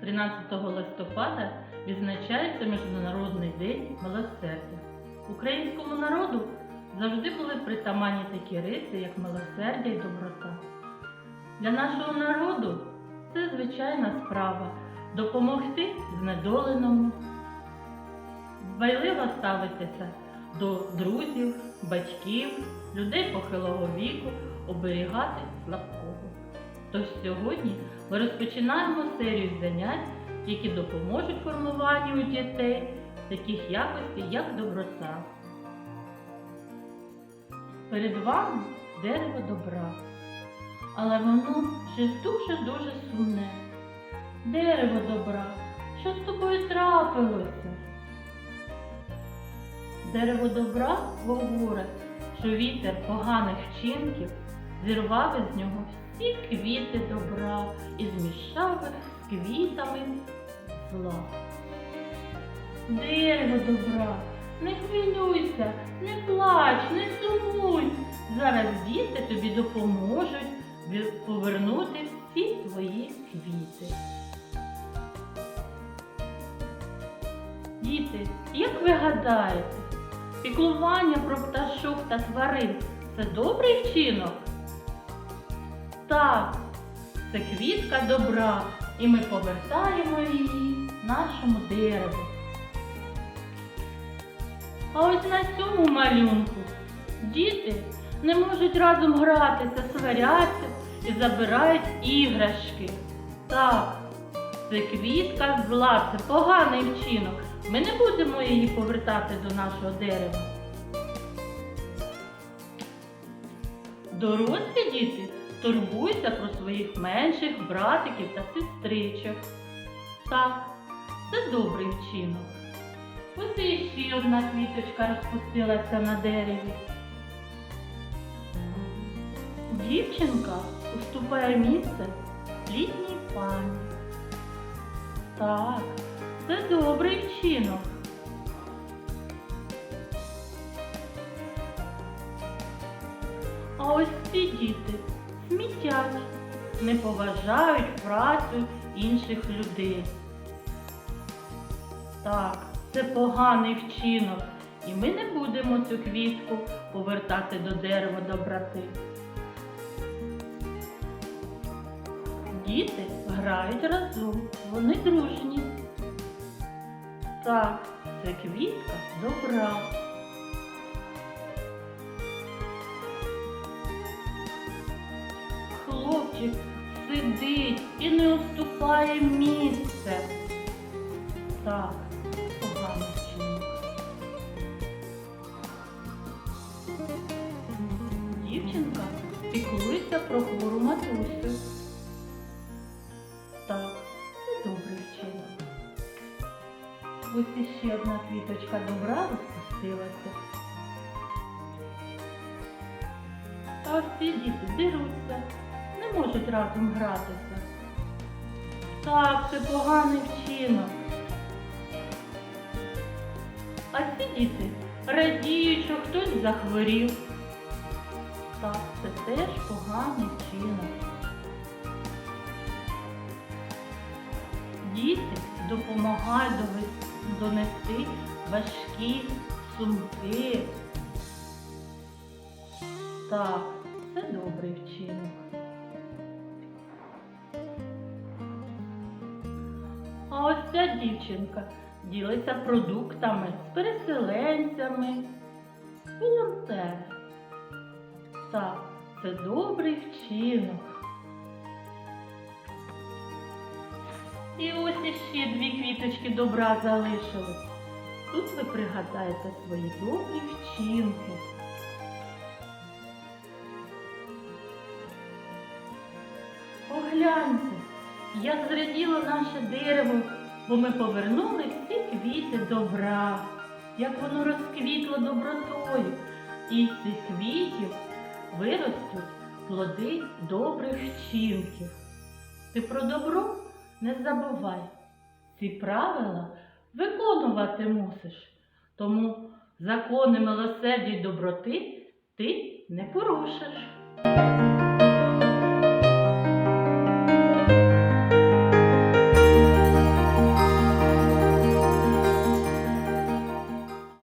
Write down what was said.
13 листопада відзначається Міжнародний день милосердя. Українському народу завжди були притаманні такі риси, як милосердя і доброта. Для нашого народу це звичайна справа допомогти знедоленому, дбайливо ставитися до друзів, батьків, людей похилого віку, оберігати слабкого. Тож сьогодні ми розпочинаємо серію занять, які допоможуть формуванню дітей таких якостей, як доброта. Перед вами дерево добра, але воно вже дуже-дуже сумне. Дерево добра, що з тобою трапилося? Дерево добра говорить, що вітер поганих вчинків зірвав із нього всі квіти добра і змішав з квітами зла. Дерево добра, не хвилюйся, не плач, не сумуй. Зараз діти тобі допоможуть повернути всі твої квіти. Діти, як ви гадаєте, піклування про пташок та тварин це добрий вчинок? Так, це квітка добра, і ми повертаємо її нашому дереву. А ось на цьому малюнку діти не можуть разом гратися, сваряться і забирають іграшки. Так, це квітка зла, це поганий вчинок. Ми не будемо її повертати до нашого дерева. Дорослі діти турбуються про своїх менших братиків та сестричок. Так, це добрий вчинок. Ось і ще одна квіточка розпустилася на дереві. Дівчинка уступає місце літній пані. Так, це добрий вчинок. А ось ці діти смітять, не поважають працю інших людей. Так, це поганий вчинок, і ми не будемо цю квітку повертати до дерева доброти. Діти грають разом, вони дружні. Так, це квітка добра. Хлопчик сидить і не уступає місце. Так, поганий вчинок. Дівчинка піклується про хвору матусю. Так, це добрий вчинок. Ось іще одна квіточка добра розпустилася. А ці діти деруться, не можуть разом гратися. Так, це поганий вчинок. А ці діти радіють, що хтось захворів. Так, це теж поганий вчинок. Діти допомагають донести важкі сумки. Так, це добрий А ось ця дівчинка ділиться продуктами з переселенцями. Волонтер. Так, це добрий вчинок. І ось іще дві квіточки добра залишились. Тут ви пригадаєте свої добрі вчинки. Погляньте, як зраділо наше дерево, бо ми повернули всі квіти добра, як воно розквітло добротою, і з цих квітів виростуть плоди добрих вчинків. Ти про добро не забувай. Ці правила виконувати мусиш. Тому закони милосердя й доброти ти не порушиш.